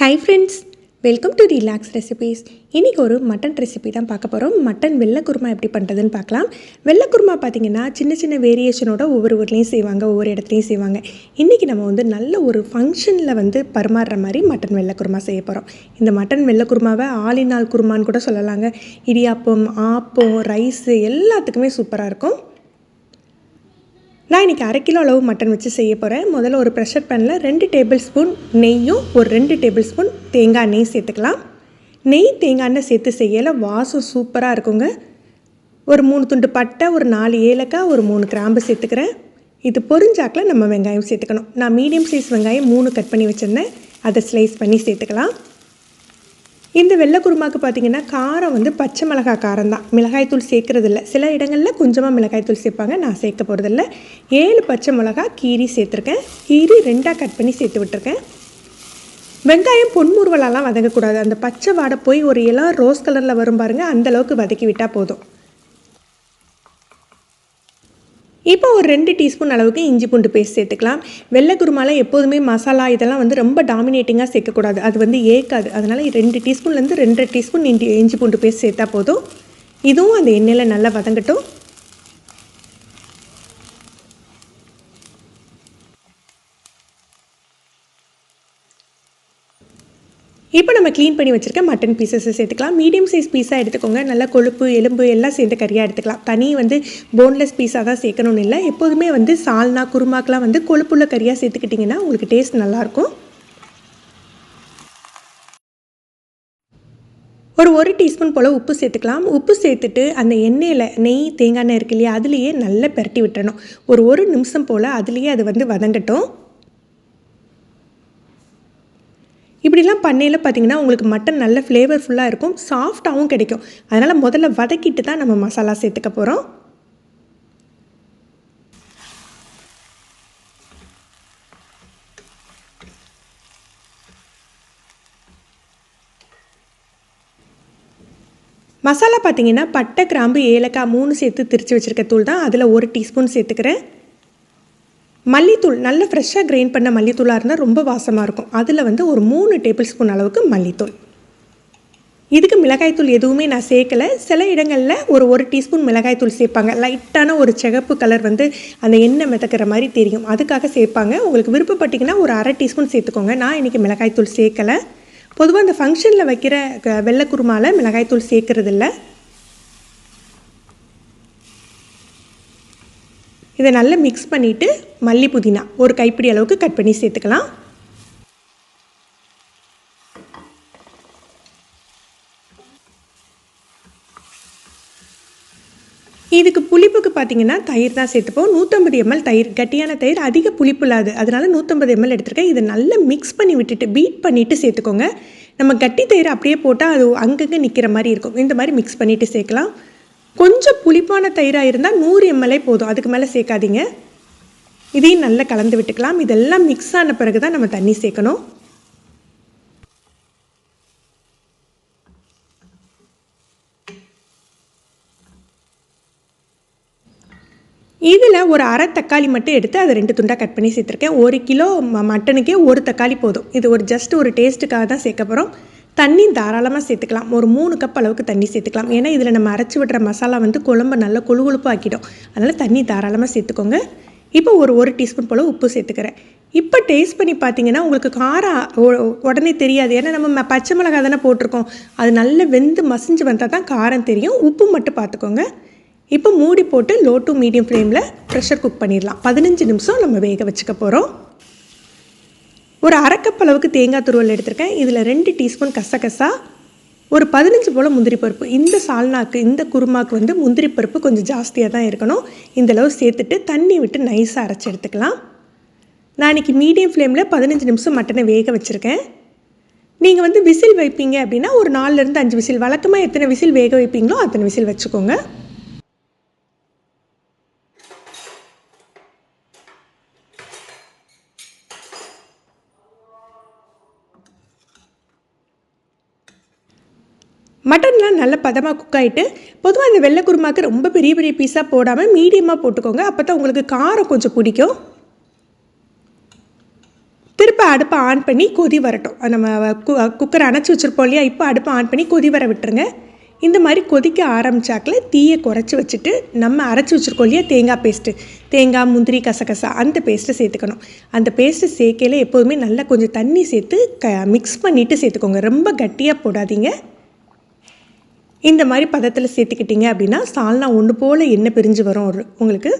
Hi friends welcome to relax recipes இன்றைக்கி ஒரு mutton recipe தான் பார்க்க போகிறோம் மட்டன் வெள்ளைக்குருமா எப்படி பண்ணுறதுன்னு பார்க்கலாம். வெள்ளைக்குருமா பார்த்திங்கன்னா சின்ன சின்ன வேரியேஷனோட ஒவ்வொரு ஊர்லேயும் செய்வாங்க ஒவ்வொரு இடத்துலையும் செய்வாங்க. இன்றைக்கி நம்ம வந்து நல்ல ஒரு ஃபங்க்ஷனில் வந்து பரிமாறுற மாதிரி மட்டன் வெள்ளைக்குருமா செய்ய போகிறோம் இந்த மட்டன் வெள்ளைக்குருமாவை ஆலினால் குருமான்னு கூட சொல்லலாங்க. இடியாப்பம் ஆப்பம் ரைஸு எல்லாத்துக்குமே சூப்பராக இருக்கும். நான் இன்றைக்கி அரை கிலோ அளவு மட்டன் வச்சு செய்ய போகிறேன் முதல்ல ஒரு ப்ரெஷர் பேனில் ரெண்டு டேபிள் ஸ்பூன் நெய்யும் ஒரு ரெண்டு டேபிள் ஸ்பூன் தேங்காய் நெய் சேர்த்துக்கலாம். நெய் தேங்காய் எண்ணெய் சேர்த்து செய்யலை வாசம் சூப்பராக இருக்குங்க. ஒரு மூணு துண்டு பட்டை ஒரு நாலு ஏலக்காய் ஒரு மூணு கிராம்பு சேர்த்துக்கிறேன். இது பொரிஞ்சாக்கில் நம்ம வெங்காயம் சேர்த்துக்கணும். நான் மீடியம் சைஸ் வெங்காயம் மூணு கட் பண்ணி வச்சுருந்தேன். அதை ஸ்லைஸ் பண்ணி சேர்த்துக்கலாம். இந்த வெள்ளை குருமாக்கு பார்த்தீங்கன்னா காரம் வந்து பச்சை மிளகாய் காரம் தான். மிளகாய்த்தூள் சேர்க்குறதில்ல. சில இடங்களில் கொஞ்சமாக மிளகாய்த்தூள் சேர்ப்பாங்க. நான் சேர்க்க போகிறதில்ல ஏழு பச்சை மிளகாய் கீரி சேர்த்துருக்கேன். கீரி ரெண்டாக கட் பண்ணி சேர்த்து விட்டுருக்கேன். வெங்காயம் பொன்முருவலாலாம் வதங்கக்கூடாது. அந்த பச்சை வாடை போய் ஒரு இளம் ரோஸ் கலரில் வரும் பாருங்கள் அந்தளவுக்கு வதக்கி விட்டால் போதும். இப்போ ஒரு ரெண்டு டீஸ்பூன் அளவுக்கு இஞ்சி பூண்டு பேஸ்ட் சேர்த்துக்கலாம். வெள்ளை குருமாலாம் எப்போதுமே மசாலா இதெல்லாம் வந்து ரொம்ப டாமினேட்டிங்காக சேர்க்கக்கூடாது. அது வந்து ஏற்காது அதனால் ரெண்டு டீஸ்பூன்லேருந்து ரெண்டரை டீஸ்பூன் இஞ்சி இஞ்சி பூண்டு பேஸ்ட் சேர்த்தா போதும். இதுவும் அந்த எண்ணெயில் நல்லா வதங்கட்டும். இப்போ நம்ம க்ளீன் பண்ணி வச்சுருக்க மட்டன் பீசஸை சேர்த்துக்கலாம். மீடியம் சைஸ் பீஸாக எடுத்துக்கோங்க. நல்லா கொழுப்பு எலும்பு எல்லாம் சேர்ந்து கறியாக எடுத்துக்கலாம். தனி வந்து போன்லெஸ் பீஸாக தான் சேர்க்கணும்னு இல்லை. எப்போதுமே வந்து சால்னா குருமாக்கெலாம் வந்து கொழுப்புள்ள கறியாக சேர்த்துக்கிட்டிங்கன்னா உங்களுக்கு டேஸ்ட் நல்லாயிருக்கும். ஒரு ஒரு டீஸ்பூன் போல் உப்பு சேர்த்துக்கலாம். உப்பு சேர்த்துட்டு அந்த எண்ணெயில் நெய் தேங்காய் எண்ணெய் இருக்கு இல்லையா அதுலேயே நல்லா பெரட்டி விட்டுறணும். ஒரு ஒரு நிமிஷம் போல் அதுலேயே அது வந்து வதங்கட்டும். இப்படிலாம் பண்ணையில் பார்த்தீங்கன்னா உங்களுக்கு மட்டன் நல்ல ஃப்ளேவர்ஃபுல்லாக இருக்கும். சாஃப்டாகவும் கிடைக்கும். அதனால் முதல்ல வதக்கிட்டு தான் நம்ம மசாலா சேர்த்துக்க போகிறோம் மசாலா பார்த்தீங்கன்னா பட்டை கிராம்பு ஏலக்காய் மூணு சேர்த்து திரித்து வச்சுருக்க தூள் தான். அதில் ஒரு டீஸ்பூன் சேர்த்துக்கிறேன். மல்லித்தூள் நல்ல ஃப்ரெஷ்ஷாக கிரைண்ட் பண்ண மல்லித்தூளாக இருந்தால் ரொம்ப வாசமாக இருக்கும். அதில் வந்து ஒரு மூணு டேபிள் ஸ்பூன் அளவுக்கு மல்லித்தூள். இதுக்கு மிளகாய்த்தூள் எதுவுமே நான் சேர்க்கலை. சில இடங்களில் ஒரு ஒரு டீஸ்பூன் மிளகாய்த்தூள் சேர்ப்பாங்க. லைட்டான ஒரு சிகப்பு கலர் வந்து அந்த எண்ணெய் மிதக்கிற மாதிரி தெரியும். அதுக்காக சேர்ப்பாங்க. உங்களுக்கு விருப்பப்பட்டிங்கன்னா ஒரு அரை டீஸ்பூன் சேர்த்துக்கோங்க. நான் இன்றைக்கி மிளகாய்த்தூள் சேர்க்கலை. பொதுவாக அந்த ஃபங்க்ஷனில் வைக்கிற வெள்ளை குருமாவில் மிளகாய்த்தூள் சேர்க்குறதில்ல. இதை நல்லா மிக்ஸ் பண்ணிவிட்டு மல்லி புதினா ஒரு கைப்பிடி அளவுக்கு கட் பண்ணி சேர்த்துக்கலாம். இதுக்கு புளிப்புக்கு பார்த்தீங்கன்னா தயிர் தான் சேர்த்துப்போம். நூற்றம்பது எம்எல் தயிர் கட்டியான தயிர் அதிக புளிப்பு இல்லாது அதனால் நூற்றம்பது எம்எல் எடுத்துருக்கேன். இதை நல்லா மிக்ஸ் பண்ணி விட்டுட்டு பீட் பண்ணிவிட்டு சேர்த்துக்கோங்க. நம்ம கட்டி தயிர் அப்படியே போட்டால் அது அங்கங்கே நிற்கிற மாதிரி இருக்கும். இந்த மாதிரி மிக்ஸ் பண்ணிவிட்டு சேர்க்கலாம். கொஞ்சம் புளிப்பான தயிராக இருந்தால் நூறு எம்எல்ஏ போதும். அதுக்கு மேலே சேர்க்காதீங்க. இதையும் நல்லா கலந்து விட்டுக்கலாம். இதெல்லாம் மிக்ஸ் ஆன பிறகு தான் நம்ம தண்ணி சேர்க்கணும். இதில் ஒரு அரை தக்காளி மட்டும் எடுத்து அதை ரெண்டு துண்டாக கட் பண்ணி சேர்த்துருக்கேன். ஒரு கிலோ ம மட்டனுக்கே ஒரு தக்காளி போதும். இது ஒரு ஜஸ்ட் ஒரு டேஸ்ட்டுக்காக தான் சேர்க்க போகிறோம் தண்ணி தாராளமாக சேர்த்துக்கலாம். ஒரு மூணு கப் அளவுக்கு தண்ணி சேர்த்துக்கலாம். ஏன்னா இதில் நம்ம அரைச்சி விடுற மசாலா வந்து குழம்பு நல்லா கொழு கொழுப்பு ஆக்கிடும் அதனால் தண்ணி தாராளமாக சேர்த்துக்கோங்க. இப்போ ஒரு ஒரு டீஸ்பூன் போல் உப்பு சேர்த்துக்கிறேன். இப்போ டேஸ்ட் பண்ணி பார்த்தீங்கன்னா உங்களுக்கு காரம் உடனே தெரியாது. ஏன்னா நம்ம பச்சை மிளகாய் தானே போட்டிருக்கோம். அது நல்லா வெந்து மசிஞ்சு வந்தால் தான் காரம் தெரியும். உப்பு மட்டும் பார்த்துக்கோங்க இப்போ மூடி போட்டு லோ டு மீடியம் ஃப்ளேமில் ப்ரெஷர் குக் பண்ணிடலாம். பதினஞ்சு நிமிஷம் நம்ம வேக வச்சுக்க போகிறோம் ஒரு அரைக்கப் அளவுக்கு தேங்காய் துருவல் எடுத்திருக்கேன். இதில் ரெண்டு டீஸ்பூன் கசகசா ஒரு பதினஞ்சு போல் முந்திரி பருப்பு. இந்த சால்னாக்கு இந்த குருமாக்கு வந்து முந்திரி பருப்பு கொஞ்சம் ஜாஸ்தியாக தான் இருக்கணும். இந்தளவு சேர்த்துட்டு தண்ணி விட்டு நைஸாக அரைச்சி எடுத்துக்கலாம். நான் இன்றைக்கி மீடியம் ஃப்ளேமில் பதினஞ்சு நிமிஷம் மட்டனை வேக வச்சுருக்கேன். நீங்கள் வந்து விசில் வைப்பீங்க அப்படின்னா ஒரு நாலுலேருந்து அஞ்சு விசில். வழக்கமாக எத்தனை விசில் வேக வைப்பீங்களோ அத்தனை விசில் வச்சுக்கோங்க. மட்டன்லாம் நல்ல பதமாக குக் ஆகிட்டு பொதுவாக இந்த வெள்ளை குருமாக்கு ரொம்ப பெரிய பெரிய பீஸாக போடாமல் மீடியமாக போட்டுக்கோங்க. அப்போ தான் உங்களுக்கு காரம் கொஞ்சம் பிடிக்கும். திருப்ப அடுப்பை ஆன் பண்ணி கொதி வரட்டும். நம்ம கு குக்கரை அணைச்சி வச்சுருப்போம் இல்லையா? இப்போ அடுப்பை ஆன் பண்ணி கொதி வர விட்டுருங்க. இந்த மாதிரி கொதிக்க ஆரம்பிச்சாக்கில் தீயை குறைச்சி வச்சுட்டு நம்ம அரைச்சி வச்சுருக்கோம் இல்லையா? தேங்காய் பேஸ்ட்டு தேங்காய் முந்திரி கசகசா அந்த பேஸ்ட்டை சேர்த்துக்கணும். அந்த பேஸ்ட்டு சேர்க்கையில் எப்போதுமே நல்லா கொஞ்சம் தண்ணி சேர்த்து க மிக்ஸ் பண்ணிவிட்டு சேர்த்துக்கோங்க. ரொம்ப கட்டியாக போடாதீங்க. இந்த மாதிரி பதத்தில் சேர்த்துக்கிட்டிங்க அப்படின்னா சால்னா ஒன்று போல் எண்ணெய் பிரிஞ்சு வரும். ஒரு உங்களுக்கு.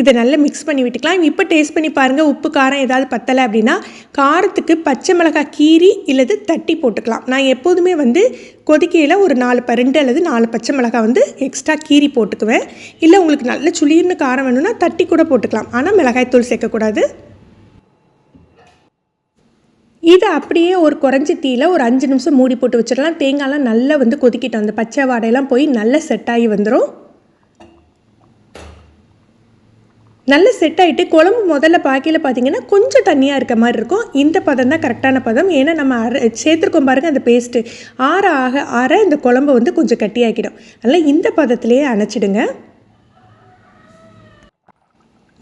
இதை நல்லா மிக்ஸ் பண்ணி விட்டுக்கலாம். இப்போ டேஸ்ட் பண்ணி பாருங்கள் உப்பு காரம் ஏதாவது பத்தலை அப்படின்னா காரத்துக்கு பச்சை மிளகாய் கீரி இல்லது தட்டி போட்டுக்கலாம். நான் எப்போதுமே வந்து கொதிக்கையில் ஒரு நாலு ரெண்டு அல்லது நாலு பச்சை மிளகாய் வந்து எக்ஸ்ட்ரா கீரி போட்டுக்குவேன். இல்லை உங்களுக்கு நல்ல சுளிர்னு காரம் வேணும்னா தட்டி கூட போட்டுக்கலாம். ஆனால் மிளகாய் தூள் சேர்க்கக்கூடாது. இதை அப்படியே ஒரு குறைஞ்சி தீயில் ஒரு அஞ்சு நிமிஷம் மூடி போட்டு வச்சிடலாம். தேங்காய்லாம் நல்லா வந்து கொதிக்கிட்டோம். அந்த பச்சை வாடையெல்லாம் போய் நல்லா செட் ஆகி வந்துடும் நல்லா செட் ஆகிட்டு குழம்பு முதல்ல பாக்கையில் பார்த்தீங்கன்னா கொஞ்சம் தண்ணியாக இருக்க மாதிரி இருக்கும். இந்த பதம் தான் கரெக்டான பதம். ஏன்னா நம்ம அரை சேர்த்துருக்கோம் பாருங்கள் அந்த பேஸ்ட்டு ஆற ஆக ஆற இந்த குழம்பு வந்து கொஞ்சம் கட்டியாக்கிடும். அதனால் இந்த பதத்திலேயே அணைச்சிடுங்க.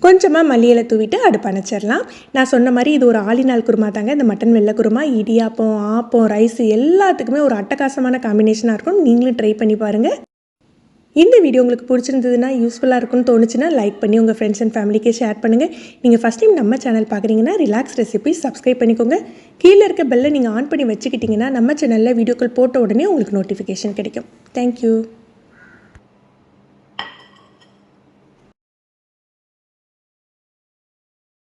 கொஞ்சமாக மல்லியில் தூவிட்டு அடுப்பு அணைச்சிடலாம். நான் சொன்ன மாதிரி இது ஒரு ஆளிநாள் குருமா தாங்க. இந்த மட்டன் வெள்ளை குருமா இடியாப்பம் ஆப்பம் ரைஸ் எல்லாத்துக்குமே ஒரு அட்டகாசமான காம்பினேஷனாக இருக்கும். நீங்களும் ட்ரை பண்ணி பாருங்கள் இந்த வீடியோ உங்களுக்கு பிடிச்சிருந்ததுன்னா யூஸ்ஃபுல்லாக இருக்கும்னு தோணுச்சுன்னா லைக் பண்ணி உங்கள் ஃப்ரெண்ட்ஸ் அண்ட் ஃபேமிலிக்கே ஷேர் பண்ணுங்கள் நீங்கள் ஃபஸ்ட் டைம் நம்ம சேனல் பார்க்குறீங்கன்னா ரிலாக்ஸ் ரெசிபி சப்ஸ்கிரைப் பண்ணிக்கோங்க. கீழே இருக்க பெல்லை நீங்கள் ஆன் பண்ணி வச்சுக்கிட்டிங்கன்னா நம்ம சேனலில் வீடியோக்கள் போட்ட உடனே உங்களுக்கு நோட்டிஃபிகேஷன் கிடைக்கும். தேங்க்யூ